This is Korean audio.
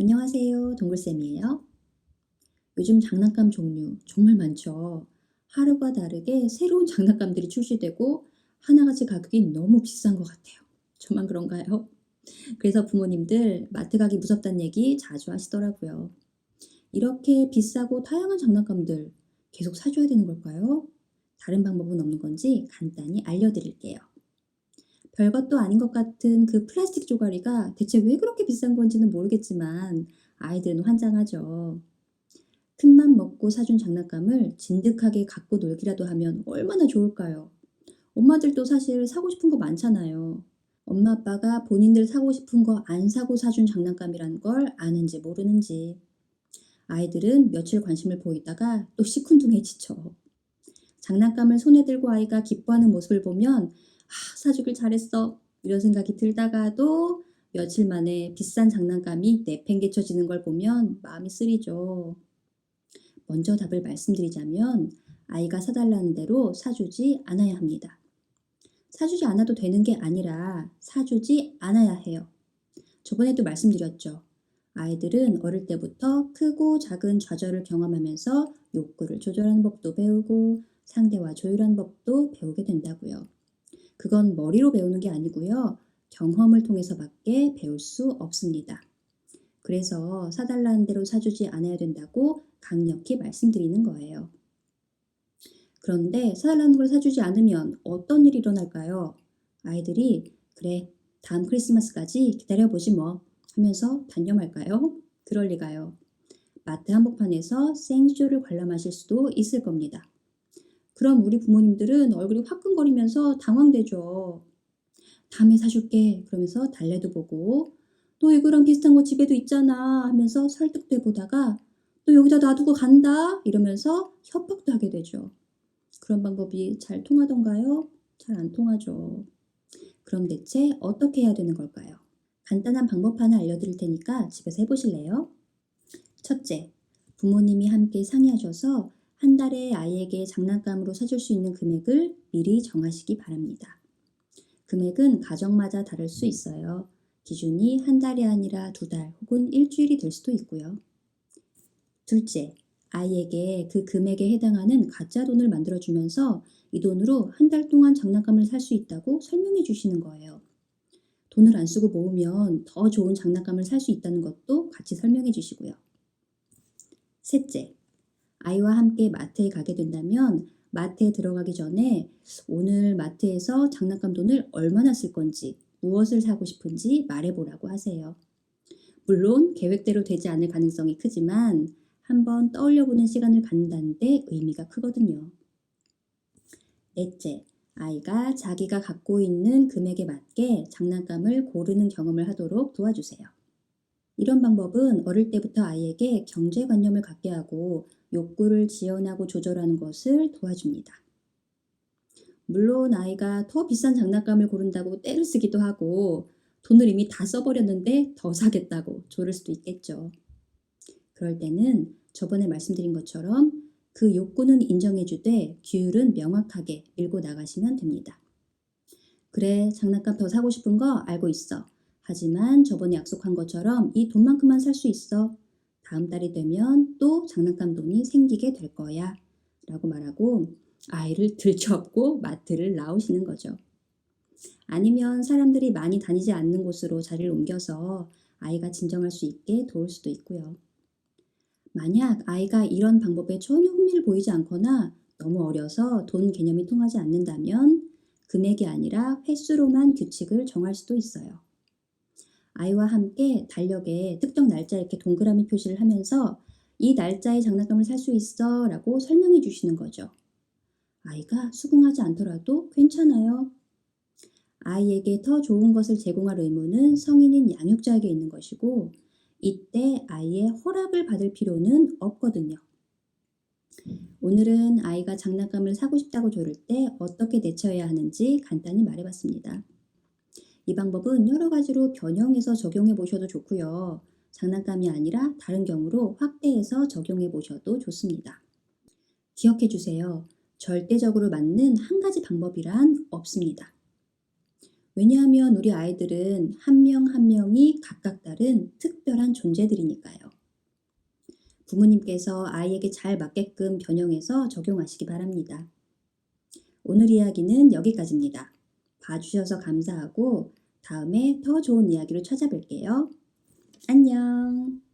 안녕하세요. 동글쌤이에요. 요즘 장난감 종류 정말 많죠. 하루가 다르게 새로운 장난감들이 출시되고 하나같이 가격이 너무 비싼 것 같아요. 저만 그런가요? 그래서 부모님들 마트 가기 무섭다는 얘기 자주 하시더라고요. 이렇게 비싸고 다양한 장난감들 계속 사줘야 되는 걸까요? 다른 방법은 없는 건지 간단히 알려드릴게요. 별것도 아닌 것 같은 그 플라스틱 조가리가 대체 왜 그렇게 비싼 건지는 모르겠지만 아이들은 환장하죠. 큰맘 먹고 사준 장난감을 진득하게 갖고 놀기라도 하면 얼마나 좋을까요? 엄마들도 사실 사고 싶은 거 많잖아요. 엄마 아빠가 본인들 사고 싶은 거 안 사고 사준 장난감이라는 걸 아는지 모르는지. 아이들은 며칠 관심을 보이다가 또 시큰둥해지죠. 장난감을 손에 들고 아이가 기뻐하는 모습을 보면 아, 사주길 잘했어. 이런 생각이 들다가도 며칠 만에 비싼 장난감이 내팽개쳐지는 걸 보면 마음이 쓰리죠. 먼저 답을 말씀드리자면 아이가 사달라는 대로 사주지 않아야 합니다. 사주지 않아도 되는 게 아니라 사주지 않아야 해요. 저번에도 말씀드렸죠. 아이들은 어릴 때부터 크고 작은 좌절을 경험하면서 욕구를 조절하는 법도 배우고 상대와 조율하는 법도 배우게 된다고요. 그건 머리로 배우는 게 아니고요. 경험을 통해서밖에 배울 수 없습니다. 그래서 사달라는 대로 사주지 않아야 된다고 강력히 말씀드리는 거예요. 그런데 사달라는 걸 사주지 않으면 어떤 일이 일어날까요? 아이들이 그래 다음 크리스마스까지 기다려보지 뭐 하면서 단념할까요? 그럴 리가요. 마트 한복판에서 생쇼를 관람하실 수도 있을 겁니다. 그럼 우리 부모님들은 얼굴이 화끈거리면서 당황되죠. 다음에 사줄게 그러면서 달래도 보고 너 이거랑 비슷한 거 집에도 있잖아 하면서 설득돼 보다가 너 여기다 놔두고 간다 이러면서 협박도 하게 되죠. 그런 방법이 잘 통하던가요? 잘 안 통하죠. 그럼 대체 어떻게 해야 되는 걸까요? 간단한 방법 하나 알려드릴 테니까 집에서 해보실래요? 첫째, 부모님이 함께 상의하셔서 한 달에 아이에게 장난감으로 사줄 수 있는 금액을 미리 정하시기 바랍니다. 금액은 가정마다 다를 수 있어요. 기준이 한 달이 아니라 두 달 혹은 일주일이 될 수도 있고요. 둘째, 아이에게 그 금액에 해당하는 가짜 돈을 만들어주면서 이 돈으로 한 달 동안 장난감을 살 수 있다고 설명해 주시는 거예요. 돈을 안 쓰고 모으면 더 좋은 장난감을 살 수 있다는 것도 같이 설명해 주시고요. 셋째, 아이와 함께 마트에 가게 된다면 마트에 들어가기 전에 오늘 마트에서 장난감 돈을 얼마나 쓸 건지, 무엇을 사고 싶은지 말해보라고 하세요. 물론 계획대로 되지 않을 가능성이 크지만 한번 떠올려보는 시간을 갖는다는 데 의미가 크거든요. 넷째, 아이가 자기가 갖고 있는 금액에 맞게 장난감을 고르는 경험을 하도록 도와주세요. 이런 방법은 어릴 때부터 아이에게 경제관념을 갖게 하고 욕구를 지연하고 조절하는 것을 도와줍니다. 물론 아이가 더 비싼 장난감을 고른다고 떼를 쓰기도 하고 돈을 이미 다 써버렸는데 더 사겠다고 조를 수도 있겠죠. 그럴 때는 저번에 말씀드린 것처럼 그 욕구는 인정해주되 규율은 명확하게 밀고 나가시면 됩니다. 그래, 장난감 더 사고 싶은 거 알고 있어. 하지만 저번에 약속한 것처럼 이 돈만큼만 살 수 있어. 다음 달이 되면 또 장난감 돈이 생기게 될 거야. 라고 말하고 아이를 들쳐업고 마트를 나오시는 거죠. 아니면 사람들이 많이 다니지 않는 곳으로 자리를 옮겨서 아이가 진정할 수 있게 도울 수도 있고요. 만약 아이가 이런 방법에 전혀 흥미를 보이지 않거나 너무 어려서 돈 개념이 통하지 않는다면 금액이 아니라 횟수로만 규칙을 정할 수도 있어요. 아이와 함께 달력에 특정 날짜에 이렇게 동그라미 표시를 하면서 이 날짜에 장난감을 살 수 있어 라고 설명해 주시는 거죠. 아이가 수긍하지 않더라도 괜찮아요. 아이에게 더 좋은 것을 제공할 의무는 성인인 양육자에게 있는 것이고 이때 아이의 허락을 받을 필요는 없거든요. 오늘은 아이가 장난감을 사고 싶다고 조를 때 어떻게 대처해야 하는지 간단히 말해봤습니다. 이 방법은 여러 가지로 변형해서 적용해 보셔도 좋고요. 장난감이 아니라 다른 경우로 확대해서 적용해 보셔도 좋습니다. 기억해 주세요. 절대적으로 맞는 한 가지 방법이란 없습니다. 왜냐하면 우리 아이들은 한 명한 명이 각각 다른 특별한 존재들이니까요. 부모님께서 아이에게 잘 맞게끔 변형해서 적용하시기 바랍니다. 오늘 이야기는 여기까지입니다. 봐주셔서 감사하고 다음에 더 좋은 이야기로 찾아뵐게요. 안녕.